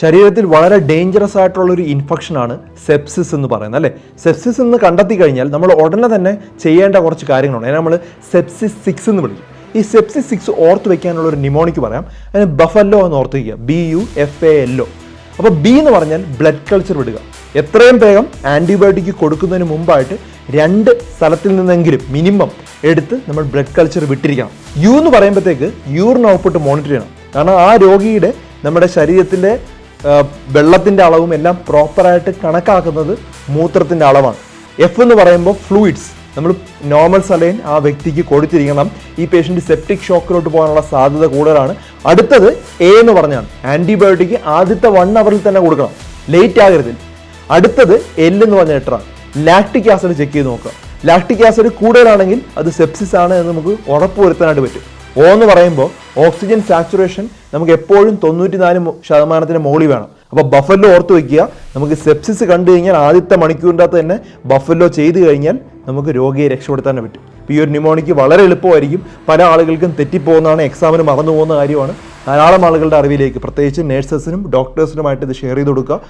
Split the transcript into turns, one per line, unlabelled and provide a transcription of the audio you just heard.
ശരീരത്തിൽ വളരെ ഡേഞ്ചറസ് ആയിട്ടുള്ള ഒരു ഇൻഫെക്ഷനാണ് സെപ്സിസ് എന്ന് പറയുന്നത് അല്ലേ? സെപ്സിസ് എന്ന് കണ്ടെത്തി കഴിഞ്ഞാൽ നമ്മൾ ഉടനെ തന്നെ ചെയ്യേണ്ട കുറച്ച് കാര്യങ്ങളുണ്ട്. അതിനെ നമ്മൾ സെപ്സിസ് സിക്സ് എന്ന് വിളിക്കും. ഈ സെപ്സിസ് സിക്സ് ഓർത്ത് വെക്കാനുള്ള ഒരു നിമോണിക്ക് പറയാം. അതിന് ബഫല്ലോ എന്ന് ഓർത്ത് വയ്ക്കുക B U F A L O അപ്പോൾ ബി എന്ന് പറഞ്ഞാൽ ബ്ലഡ് കൾച്ചർ വിടുക. എത്രയും വേഗം ആന്റിബയോട്ടിക് കൊടുക്കുന്നതിന് മുമ്പായിട്ട് രണ്ട് സ്ഥലത്തിൽ നിന്നെങ്കിലും മിനിമം എടുത്ത് നമ്മൾ ബ്ലഡ് കൾച്ചർ വിട്ടിരിക്കണം. യു എന്ന് പറയുമ്പോഴത്തേക്ക് യൂറിൻ ഔട്ട്പുട്ട് മോണിറ്റർ ചെയ്യണം. കാരണം ആ രോഗിയുടെ നമ്മുടെ ശരീരത്തിന്റെ വെള്ളത്തിന്റെ അളവും എല്ലാം പ്രോപ്പറായിട്ട് കണക്കാക്കുന്നത് മൂത്രത്തിന്റെ അളവാണ്. എഫ് എന്ന് പറയുമ്പോൾ ഫ്ലൂയിഡ്സ് നമ്മൾ നോർമൽ സലൈൻ ആ വ്യക്തിക്ക് കൊടുത്തിരിക്കണം. ഈ പേഷ്യന്റ് സെപ്റ്റിക് ഷോക്കിലോട്ട് പോകാനുള്ള സാധ്യത കൂടുതലാണ്. അടുത്തത് എ എന്ന് പറഞ്ഞാണ്. ആന്റിബയോട്ടിക് ആദ്യത്തെ വൺ അവറിൽ തന്നെ കൊടുക്കണം. ലേറ്റ് ആകരുത്. അടുത്തത് എൽ എന്ന് പറഞ്ഞ ലെറ്ററാണ് ലാക്ടിക് ആസിഡ് ചെക്ക് ചെയ്ത് നോക്കുക. ലാക്ടിക് ആസിഡ് കൂടുതലാണെങ്കിൽ അത് സെപ്സിസ് ആണ് എന്ന് നമുക്ക് ഉറപ്പ് വരുത്താനായിട്ട് പറ്റും. ഓ എന്ന് പറയുമ്പോൾ ഓക്സിജൻ സാച്ചുറേഷൻ നമുക്ക് എപ്പോഴും തൊണ്ണൂറ്റി നാല് ശതമാനത്തിന് മുകളിൽ വേണം. അപ്പോൾ ബഫല്ലോ ഓർത്ത് വെക്കുക നമുക്ക് സെപ്സിസ് കണ്ടു കഴിഞ്ഞാൽ ആദ്യത്തെ മണിക്കൂറിന്റെ അകത്ത് തന്നെ ബഫല്ലോ ചെയ്തു കഴിഞ്ഞാൽ നമുക്ക് രോഗിയെ രക്ഷപ്പെടുത്താൻ പറ്റും. ഈ ഒരു ന്യൂമോണിക്ക് വളരെ എളുപ്പമായിരിക്കും. പല ആളുകൾക്കും തെറ്റിപ്പോകുന്നതാണ് എക്സാമിന് മറന്നു പോകുന്ന കാര്യമാണ്. ധാരാളം ആളുകളുടെ അറിവിലേക്ക് പ്രത്യേകിച്ച് നേഴ്സസിനും ഡോക്ടേഴ്സിനുമായിട്ട് ഇത് ഷെയർ ചെയ്ത് കൊടുക്കുക.